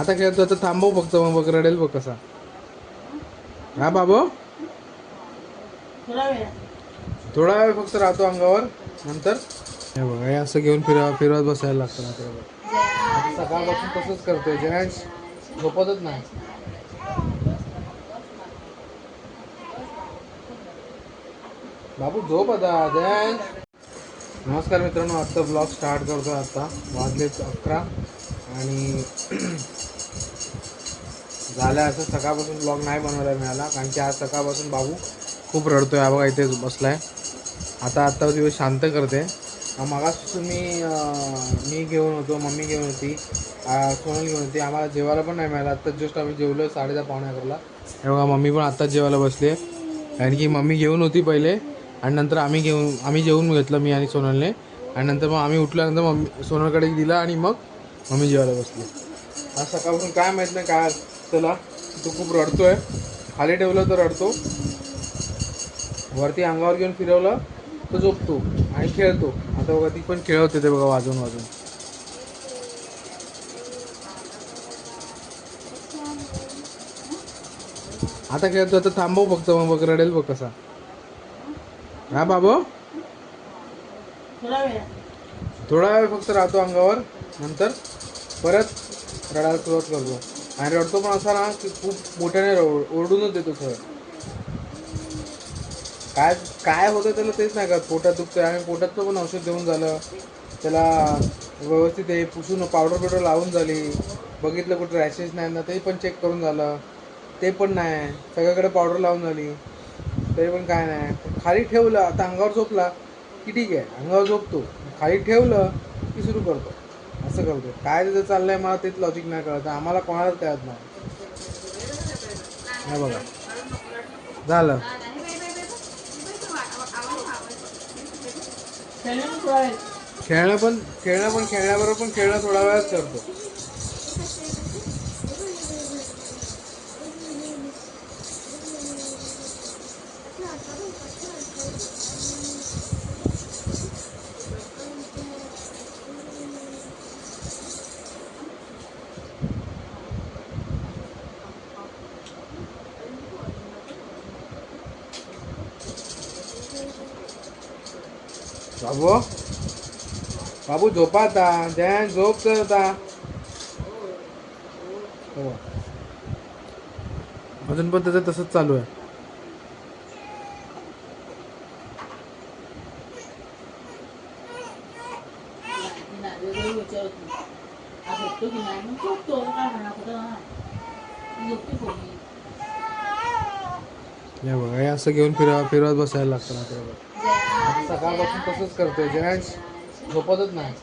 आता खेळतो आता थांबव फक्त मग बघ रडेल बघ कसा. हा बाबू? थोडा वेळ. फक्त राहतो अंगावर नंतर? हे बघ हे असं घेऊन फिरव फिरवत बसायला लागतं रात्रभर आता सकाळपासून तसंच करतोय जयंश झोपतच नाही. बाबू झोप आता जयंश. नमस्कार मित्रांनो आत्ता ब्लॉग स्टार्ट करतो आता. वाजलेच अकरा आणि झालं असं. सकाळपासून ब्लॉग नाही बनवायला मिळाला कारण की आज सकाळपासून बाबू खूप रडतो आहे बघा इथे आहे आता आत्ता दिवस शांत करते. मगाच तुम्ही मी घेऊन होतो मम्मी घेऊन होती सोनल घेऊन होती. आम्हाला जेवायला पण नाही मिळालं. आत्ताच जस्ट आम्ही जेवलो साडेदहा पावणे अकराला. हे बघा मम्मी पण आत्ताच जेवायला बसले कारण की मम्मी घेऊन होती पहिले. आणि नंतर आम्ही घेऊन आम्ही जेवून घेतलं मी आणि सोनलने. आणि नंतर मग आम्ही उठल्यानंतर मम्मी सोनलकडे दिला आणि मग मम्मी जेवायला बसली. आज सकाळपासून काय माहीत नाही काय त्याला तो खूप रडतो आहे खाली ठेवलं तर रडतो. वरती अंगावर घेऊन फिरवलं तर झोपतो आणि खेळतो. आता बघा ती पण खेळवते ते बघा वाजून वाजून. आता खेळतो आता थांबव फक्त मग बघ रडेल बघ कसा. हा बाबू? थोडा वेळ. फक्त राहतो अंगावर. नंतर परत रडायला सुरुवात करतो. आणि रडतो पण असा ना की खूप मोठ्याने रड- ओरडूनच देतो सर काय काय होतं त्याला तेच नाही का पोटात दुखतं आणि पोटातचं पण औषध देऊन झालं. त्याला व्यवस्थित हे पुसून पावडर बिवडर लावून झाली. बघितलं कुठं रॅशेस नाही ना ते पण चेक करून झालं. ते पण नाही. सगळ्याकडे पावडर लावून झाली. तरी पण काय नाही. खाली ठेवलं आता अंगावर झोपला की ठीक आहे अंगावर झोपतो. खाली ठेवलं की सुरू करतो. असं करतो. काय त्याचं चाललंय मला तेच लॉजिक नाही कळत. आम्हाला कोणालाच कळत नाही. बघा. झालं. खेळणं पण खेळणं पण खेळण्याबरोबर पण खेळणं थोडा वेळात करतो. बाबू? बाबू झोपा आता जयन झोप तर आता हो. अजून पण त्याचं तसंच चालू आहे. हे बघा असं घेऊन फिरव फिरवत बसायला लागतं ना आता सकाळपासून तसंच करतोय. जेंट्स झोपतच नाही.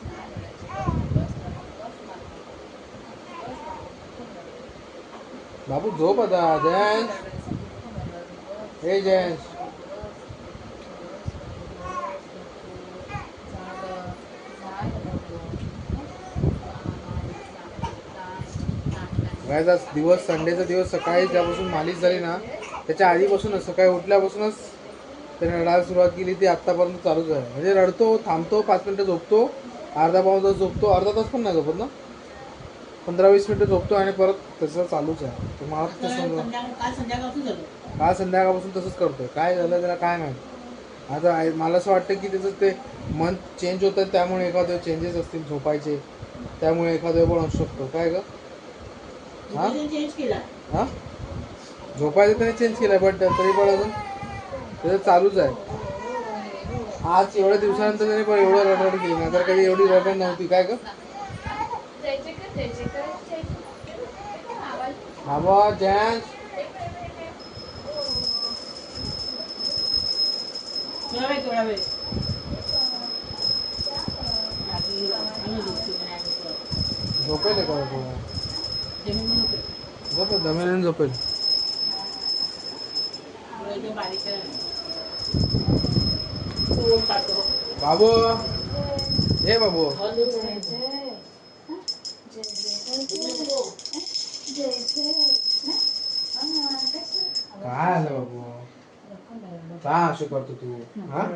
बाबू झोप आता. जेंट्स हे जेंट्स आज दिवस संडेचा दिवस सकाळी ज्यापासून मालिश झाली ना त्याच्या आधीपासूनच सकाळी उठल्यापासूनच त्याने रडायला सुरुवात केली ती आत्तापर्यंत चालूच आहे. म्हणजे रडतो थांबतो पाच मिनटं झोपतो अर्धा पाऊन तास झोपतो अर्धा तास पण नाही झोपत ना? पंधरा वीस मिनटं झोपतो आणि परत त्याचं चालूच आहे. तर मला तसं काल संध्याकाळपासून तसंच करतोय. काय झालं त्याला काय माहिती? आता मला असं वाटतं की त्याचं ते मन चेंज होतं त्यामुळे एखादे चेंजेस असतील झोपायचे. त्यामुळे एखादं पण असू शकतो. काय ग? हा? चेंज केला. हा? झोपायचं त्याने चेंज केलं बट तरी पण अजून त्याचं चालूच आहे. आज एवढ्या दिवसानंतर त्याने पण एवढं रडरड केली नाही तर कधी एवढी रडरड नव्हती. काय ग? बाबा जॅन्स झोपेल का झोपेल. झोपेल झोपेल. बाबू. हे बाबू. काय आलं बाबू? काय असं करतो तू? हा?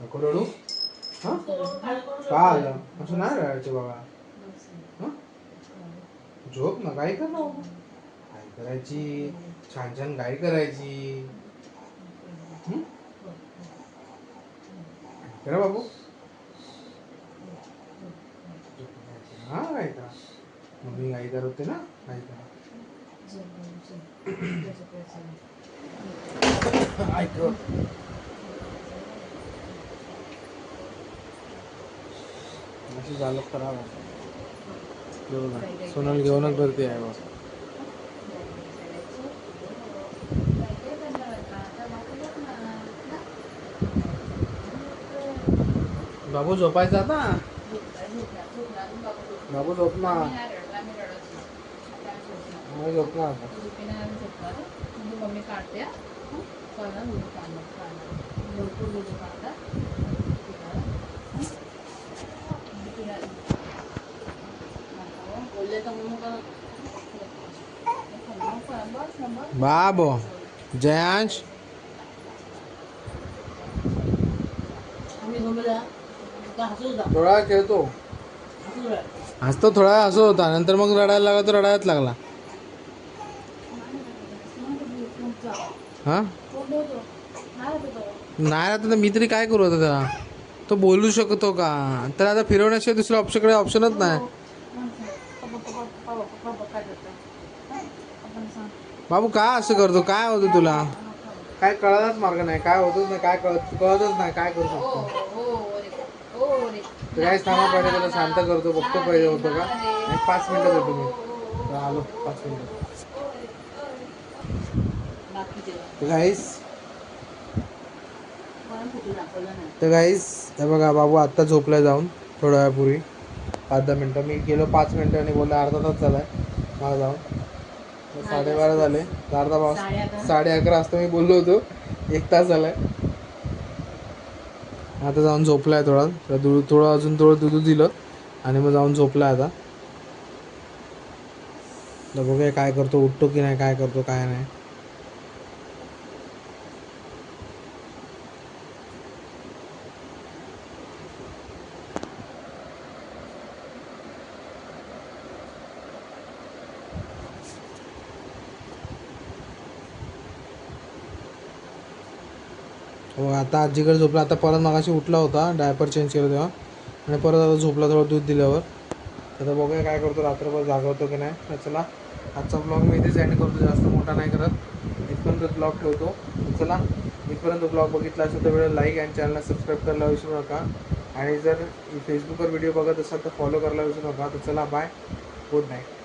नको रडू. हा? काय आलं? असं नाही रडायचं बाबा. झोप ना काय कर? करायची? छान छान गाय करायची. करा बाबू हा करा मम्मी गाई करते ना करा ऐक अशी झालं खराब सोनल घेऊनच भरते आहे बा बाबू झोपायचा आता बाबू झोप ना मग झोप ना आता मम्मी काढते कळलं दूध काढलं काढलं भरपूर दूध काढला बोलले तर मग बस नंबर बाबो जयांश आम्ही घुमला का हसू होता थोडा वेळ खेळतो हसू. हसतो थोडा वेळ हसत होता नंतर मग रडायला लागला तर रडायलाच लागला हा कोण होतो? नाही आता तर मी तरी काय करू आता त्याला तो बोलू शकतो का तर आता फिरवण्याशिवाय दुसऱ्या ऑप्शनकडे ऑप्शनच नाही? हा? बाबू काय असं करतो काय होतं तुला काय कळतच मार्ग नाही काय होतच नाही काय कळत कळतच नाही काय करू ओ, शकतो ओ, रे. तर काय थांबा पहिले त्याला शांत करतो बघतो पहिले होतं का? आणि पाच मिनिटात येतो मी आलो पाच तर गाईस. तर गाईस हे बघा बाबू आत्ता झोपला जाऊन थोड्या वेळापूर्वी. पाच दहा मिनटं. मी गेलो पाच मिनटं आणि बोललो अर्धा तास झालाय मला जाऊन. साडेबारा झाले. अर्धा अकरा. साडे अकरा वाजता मी बोललो होतो. एक तास झालाय. आता जाऊन झोपलाय थोडा. तर दूध थोडं अजून थोडं दूध दिलं आणि मग जाऊन झोपलाय आता. तर बघूया काय करतो उठतो की नाही काय करतो काय नाही. हो आता आजीकडे झोपला आता परत मगाशी उठला होता डायपर चेंज केलं तेव्हा. आणि परत आता झोपला थोडं दूध दिल्यावर. आता बघूया काय करतो रात्रभर जागवतो की नाही. तर चला आजचा ब्लॉग मी इथेच एंड करतो जास्त मोठा नाही करत. इथपर्यंत ब्लॉग ठेवतो. चला इथपर्यंत ब्लॉग बघितला असेल तर वेळेला लाईक आणि चॅनलला सबस्क्राईब करायला विसरू नका. आणि जर फेसबुकवर व्हिडिओ बघत असाल तर फॉलो करायला विसरू नका. तर चला बाय गुड नाईट